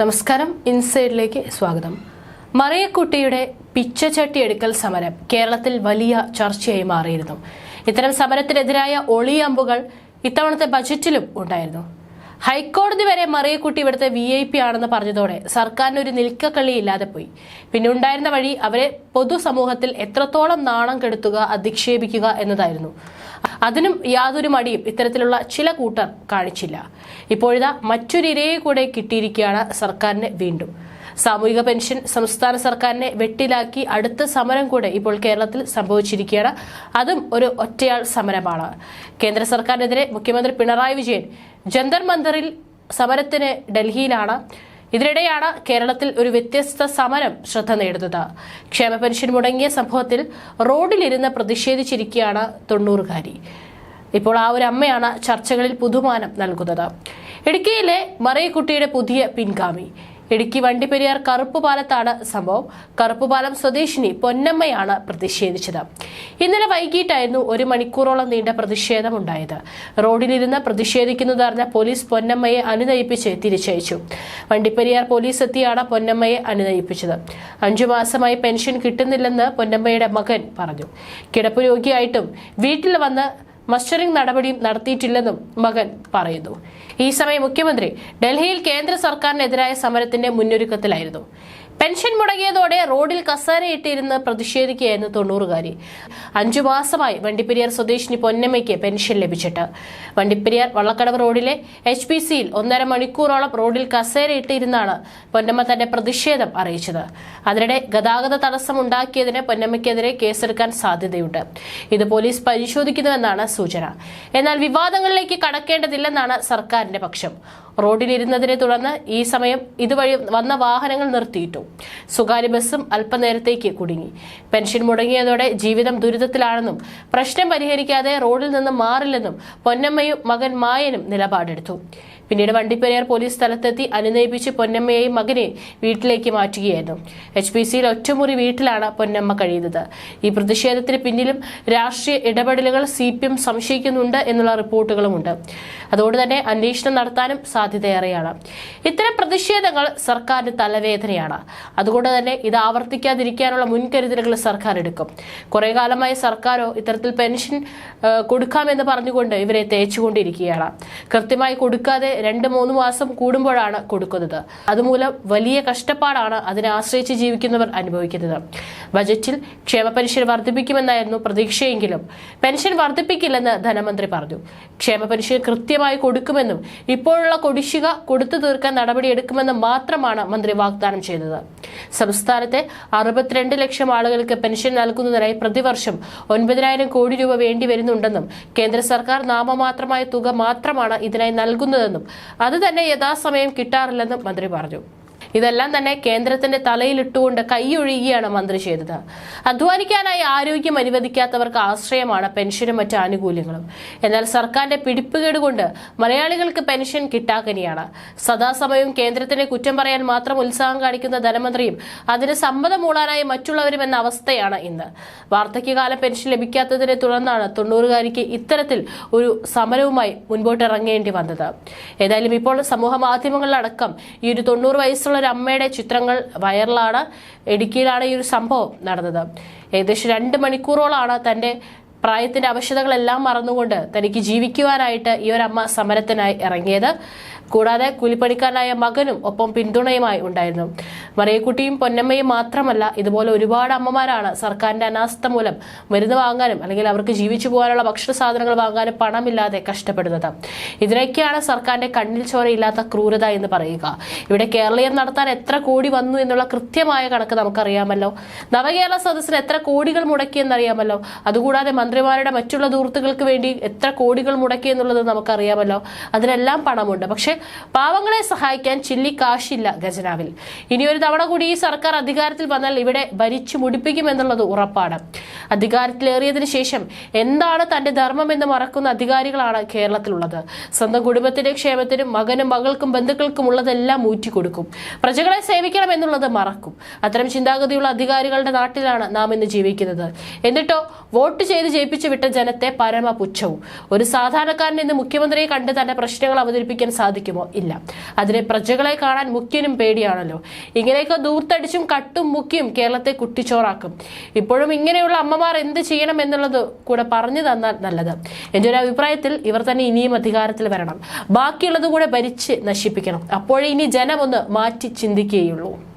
നമസ്കാരം. ഇൻസൈഡിലേക്ക് സ്വാഗതം. മറിയക്കുട്ടിയുടെ പിച്ചച്ചട്ടി എടുക്കൽ സമരം കേരളത്തിൽ വലിയ ചർച്ചയായി മാറിയിരുന്നു. ഇത്തരം സമരത്തിനെതിരായ ഒളിയമ്പുകൾ ഇത്തവണത്തെ ബജറ്റിലും ഉണ്ടായിരുന്നു. ഹൈക്കോടതി വരെ മറിയക്കുട്ടി ഇവിടുത്തെ വി ഐ പി ആണെന്ന് പറഞ്ഞതോടെ സർക്കാരിന് ഒരു നിൽക്കക്കളി ഇല്ലാതെ പോയി. പിന്നെ ഉണ്ടായിരുന്ന വഴി അവരെ പൊതുസമൂഹത്തിൽ എത്രത്തോളം നാണം കെടുത്തുക അധിക്ഷേപിക്കുക എന്നതായിരുന്നു. അതിനും യാതൊരു മടിയും ഇത്തരത്തിലുള്ള ചില കൂട്ടർ കാണിച്ചില്ല. ഇപ്പോഴിതാ മറ്റൊരു ഇരയെ കൂടെ കിട്ടിയിരിക്കുകയാണ് സർക്കാരിന് വീണ്ടും. സാമൂഹിക പെൻഷൻ സംസ്ഥാന സർക്കാരിനെ വെട്ടിലാക്കി അടുത്ത സമരം കൂടെ ഇപ്പോൾ കേരളത്തിൽ സംഭവിച്ചിരിക്കുകയാണ്. അതും ഒരു ഒറ്റയാൾ സമരമാണ്. കേന്ദ്ര സർക്കാരിനെതിരെ മുഖ്യമന്ത്രി പിണറായി വിജയൻ ജന്തർ മന്ദറിൽ സമരത്തിന് ഡൽഹിയിലാണ്. ഇതിനിടെയാണ് കേരളത്തിൽ ഒരു വ്യത്യസ്ത സമരം ശ്രദ്ധ നേടുന്നത്. ക്ഷേമ പെൻഷൻ മുടങ്ങിയ സംഭവത്തിൽ റോഡിലിരുന്ന് പ്രതിഷേധിച്ചിരിക്കുകയാണ് തൊണ്ണൂറുകാരി. ഇപ്പോൾ ആ ഒരു അമ്മയാണ് ചർച്ചകളിൽ പുതുമാനം നൽകുന്നത്. ഇടുക്കിയിലെ മറിയക്കുട്ടിയുടെ പുതിയ പിൻഗാമി. ഇടുക്കി വണ്ടിപ്പെരിയാർ കറുപ്പുപാലത്താണ് സംഭവം. കറുപ്പുപാലം സ്വദേശിനി പൊന്നമ്മയാണ് പ്രതിഷേധിച്ചത്. ഇന്നലെ വൈകിട്ടായിരുന്നു ഒരു മണിക്കൂറോളം നീണ്ട പ്രതിഷേധം ഉണ്ടായത് റോഡിലിരുന്ന് പ്രതിഷേധിക്കുന്നതറിഞ്ഞ പോലീസ് പൊന്നമ്മയെ അനുനയിപ്പിച്ച് തിരിച്ചയച്ചു. വണ്ടിപ്പെരിയാർ പോലീസ് എത്തിയാണ് പൊന്നമ്മയെ അനുനയിപ്പിച്ചത്. അഞ്ചു മാസമായി പെൻഷൻ കിട്ടുന്നില്ലെന്ന് പൊന്നമ്മയുടെ മകൻ പറഞ്ഞു. കിടപ്പ് രോഗിയായിട്ടും വീട്ടിൽ വന്ന് മസ്റ്ററിംഗ് നടപടിയും നടത്തിയിട്ടില്ലെന്നും മകൻ പറയുന്നു. ഈ സമയം മുഖ്യമന്ത്രി ഡൽഹിയിൽ കേന്ദ്ര സർക്കാരിനെതിരായ സമരത്തിന്റെ മുന്നൊരുക്കത്തിലായിരുന്നു. പെൻഷൻ മുടങ്ങിയതോടെ റോഡിൽ കസേരയിട്ടിരുന്ന് പ്രതിഷേധിക്കുകയായിരുന്നു തൊണ്ണൂറുകാരി. അഞ്ചു മാസമായി വണ്ടിപ്പെരിയാർ സ്വദേശിനി പൊന്നമ്മയ്ക്ക് പെൻഷൻ ലഭിച്ചിട്ട്. വണ്ടിപ്പെരിയാർ വള്ളക്കടവ് റോഡിലെ എച്ച് പി സിയിൽ ഒന്നര മണിക്കൂറോളം റോഡിൽ കസേരയിട്ടിരുന്നാണ് പൊന്നമ്മ തന്റെ പ്രതിഷേധം അറിയിച്ചത്. അതിനിടെ ഗതാഗത തടസ്സം ഉണ്ടാക്കിയതിന് പൊന്നമ്മയ്ക്കെതിരെ കേസെടുക്കാൻ സാധ്യതയുണ്ട്. ഇത് പോലീസ് പരിശോധിക്കുന്നുവെന്നാണ് സൂചന. എന്നാൽ വിവാദങ്ങളിലേക്ക് കടക്കേണ്ടതില്ലെന്നാണ് സർക്കാരിന്റെ പക്ഷം. റോഡിലിരുന്നതിനെ തുടർന്ന് ഈ സമയം ഇതുവഴി വന്ന വാഹനങ്ങൾ നിർത്തിയിട്ടു. സ്വകാര്യ ബസ്സും അല്പനേരത്തേക്ക് കുടുങ്ങി. പെൻഷൻ മുടങ്ങിയതോടെ ജീവിതം ദുരിതത്തിലാണെന്നും പ്രശ്നം പരിഹരിക്കാതെ റോഡിൽ നിന്ന് മാറില്ലെന്നും പൊന്നമ്മയും മകൻ മായനും നിലപാടെടുത്തു. പിന്നീട് വണ്ടിപ്പെരിയാർ പോലീസ് സ്ഥലത്തെത്തി അനുനയിപ്പിച്ച് പൊന്നമ്മയെയും മകനെയും വീട്ടിലേക്ക് മാറ്റുകയായിരുന്നു. എച്ച് പി സിയിൽ ഒറ്റമുറി വീട്ടിലാണ് പൊന്നമ്മ കഴിയുന്നത്. ഈ പ്രതിഷേധത്തിന് പിന്നിലും രാഷ്ട്രീയ ഇടപെടലുകൾ സി പി എം സംശയിക്കുന്നുണ്ട് എന്നുള്ള റിപ്പോർട്ടുകളുമുണ്ട്. അതുകൊണ്ട് തന്നെ അന്വേഷണം നടത്താനും സാധ്യതയേറെയാണ്. ഇത്തരം പ്രതിഷേധങ്ങൾ സർക്കാരിന് തലവേദനയാണ്. അതുകൊണ്ട് തന്നെ ഇത് ആവർത്തിക്കാതിരിക്കാനുള്ള മുൻകരുതലുകൾ സർക്കാർ എടുക്കും കുറെ കാലമായി സർക്കാരോ ഇത്തരത്തിൽ പെൻഷൻ കൊടുക്കാമെന്ന് പറഞ്ഞുകൊണ്ട് ഇവരെ തേച്ചുകൊണ്ടിരിക്കുകയാണ്. കൃത്യമായി കൊടുക്കാതെ രണ്ട് മൂന്ന് മാസം കൂടുമ്പോഴാണ് കൊടുക്കുന്നത്. അതുമൂലം വലിയ കഷ്ടപ്പാടാണ് അതിനെ ആശ്രയിച്ച് ജീവിക്കുന്നവർ അനുഭവിക്കുന്നത്. ബജറ്റിൽ ക്ഷേമ പെൻഷൻ വർദ്ധിപ്പിക്കുമെന്നായിരുന്നു പ്രതീക്ഷയെങ്കിലും പെൻഷൻ വർദ്ധിപ്പിക്കില്ലെന്ന് ധനമന്ത്രി പറഞ്ഞു. ക്ഷേമ പെൻഷൻ കൃത്യമായി കൊടുക്കുമെന്നും ഇപ്പോഴുള്ള കുടിശ്ശിക കൊടുത്തു തീർക്കാൻ നടപടിയെടുക്കുമെന്നും മാത്രമാണ് മന്ത്രി വാഗ്ദാനം ചെയ്തത്. സംസ്ഥാനത്തെ അറുപത്തിരണ്ട് ലക്ഷം ആളുകൾക്ക് പെൻഷൻ നൽകുന്നതിനായി പ്രതിവർഷം ഒൻപതിനായിരം കോടി രൂപ വേണ്ടി വരുന്നുണ്ടെന്നും കേന്ദ്ര സർക്കാർ നാമമാത്രമായ തുക മാത്രമാണ് ഇതിനായി നൽകുന്നതെന്നും അത് തന്നെ യഥാസമയം കിട്ടാറില്ലെന്നും മന്ത്രി പറഞ്ഞു ഇതെല്ലാം തന്നെ കേന്ദ്രത്തിന്റെ തലയിലിട്ടുകൊണ്ട് കൈയൊഴുകിയാണ് മന്ത്രി ചെയ്തത്. അധ്വാനിക്കാനായി ആരോഗ്യം അനുവദിക്കാത്തവർക്ക് ആശ്രയമാണ് പെൻഷനും മറ്റ് ആനുകൂല്യങ്ങളും. എന്നാൽ സർക്കാരിന്റെ പിടിപ്പുകേട് കൊണ്ട് മലയാളികൾക്ക് പെൻഷൻ കിട്ടാക്കനിയാണ്. സദാസമയവും കേന്ദ്രത്തിനെ കുറ്റം പറയാൻ മാത്രം ഉത്സാഹം കാണിക്കുന്ന ധനമന്ത്രിയും അതിന് സമ്മതം മൂളാനായി മറ്റുള്ളവരും എന്ന അവസ്ഥയാണ് ഇന്ന്. വാർദ്ധക്യകാല പെൻഷൻ ലഭിക്കാത്തതിനെ തുടർന്നാണ് തൊണ്ണൂറുകാരിക്ക് ഇത്തരത്തിൽ ഒരു സമരവുമായി മുൻപോട്ടിറങ്ങേണ്ടി വന്നത്. ഏതായാലും ഇപ്പോൾ സമൂഹ മാധ്യമങ്ങളിലടക്കം ഈ ഒരു തൊണ്ണൂറ് വയസ്സുള്ള ഒരു അമ്മയുടെ ചിത്രങ്ങൾ വൈറലാണ് ഇടുക്കിയിലാണ് ഈ ഒരു സംഭവം നടന്നത്. ഏകദേശം രണ്ട് മണിക്കൂറോളാണ് തന്റെ പ്രായത്തിന്റെ ആവശ്യതകളെല്ലാം മറന്നുകൊണ്ട് തനിക്ക് ജീവിക്കുവാനായിട്ട് ഈ ഒരു അമ്മ സമരത്തിനായി ഇറങ്ങിയത്. കൂടാതെ കൂലിപ്പണിക്കാരനായ മകനും ഒപ്പം പിന്തുണയുമായി ഉണ്ടായിരുന്നു. മറിയക്കുട്ടിയും പൊന്നമ്മയും മാത്രമല്ല ഇതുപോലെ ഒരുപാട് അമ്മമാരാണ് സർക്കാരിന്റെ അനാസ്ഥ മൂലം മരുന്ന് വാങ്ങാനും അല്ലെങ്കിൽ അവർക്ക് ജീവിച്ചു പോകാനുള്ള ഭക്ഷണ സാധനങ്ങൾ വാങ്ങാനും പണമില്ലാതെ കഷ്ടപ്പെടുന്നത്. ഇതിനൊക്കെയാണ് സർക്കാരിന്റെ കണ്ണിൽ ചോരയില്ലാത്ത ക്രൂരത എന്ന് പറയുക. ഇവിടെ കേരളീയം നടത്താൻ എത്ര കോടി വന്നു എന്നുള്ള കൃത്യമായ കണക്ക് നമുക്കറിയാമല്ലോ. നവകേരള സദസ്സിന് എത്ര കോടികൾ മുടക്കിയെന്നറിയാമല്ലോ. അതുകൂടാതെ മന്ത്രിമാരുടെ മറ്റുള്ള ദൂർത്തുകൾക്ക് വേണ്ടി എത്ര കോടികൾ മുടക്കി എന്നുള്ളത് നമുക്കറിയാമല്ലോ. അതിനെല്ലാം പണമുണ്ട്. പക്ഷെ പാവങ്ങളെ സഹായിക്കാൻ ചില്ലി കാശില്ല ഖജനാവിൽ. ഇനി ഒരു തവണ കൂടി ഈ സർക്കാർ അധികാരത്തിൽ വന്നാൽ ഇവിടെ ഭരിച്ചു മുടിപ്പിക്കുമെന്നുള്ളത് ഉറപ്പാണ്. അധികാരത്തിലേറിയതിനു ശേഷം എന്താണ് തന്റെ ധർമ്മം എന്ന് മറക്കുന്ന അധികാരികളാണ് കേരളത്തിലുള്ളത്. സ്വന്തം കുടുംബത്തിന്റെ ക്ഷേമത്തിനും മകനും മകൾക്കും ബന്ധുക്കൾക്കും ഉള്ളതെല്ലാം ഊറ്റിക്കൊടുക്കും. പ്രജകളെ സേവിക്കണം എന്നുള്ളത് മറക്കും. അത്തരം ചിന്താഗതിയുള്ള അധികാരികളുടെ നാട്ടിലാണ് നാം ഇന്ന് ജീവിക്കുന്നത്. എന്നിട്ടോ വോട്ട് ചെയ്ത് ജയിപ്പിച്ചു വിട്ട ജനത്തെ പരമ പുച്ഛവും ഒരു സാധാരണക്കാരൻ ഇന്ന് മുഖ്യമന്ത്രിയെ കണ്ട് തന്റെ പ്രശ്നങ്ങൾ അവതരിപ്പിക്കാൻ സാധിക്കുമോ? ഇല്ല. അതിനെ പ്രജകളെ കാണാൻ മുഖ്യനും പേടിയാണല്ലോ. ഇങ്ങനെയൊക്കെ ദൂർത്തടിച്ചും കട്ടും മുക്കിയും കേരളത്തെ കുട്ടിച്ചോറാക്കും. ഇപ്പോഴും ഇങ്ങനെയുള്ള അമ്മമാർ എന്ത് ചെയ്യണം എന്നുള്ളത് കൂടെ പറഞ്ഞു തന്നാൽ നല്ലത്. എന്റെ ഒരു അഭിപ്രായത്തിൽ ഇവർ തന്നെ ഇനിയും അധികാരത്തിൽ വരണം. ബാക്കിയുള്ളത് കൂടെ ഭരിച്ച് നശിപ്പിക്കണം. അപ്പോഴേ ഇനി ജനം ഒന്ന് മാറ്റി ചിന്തിക്കുകയുള്ളൂ.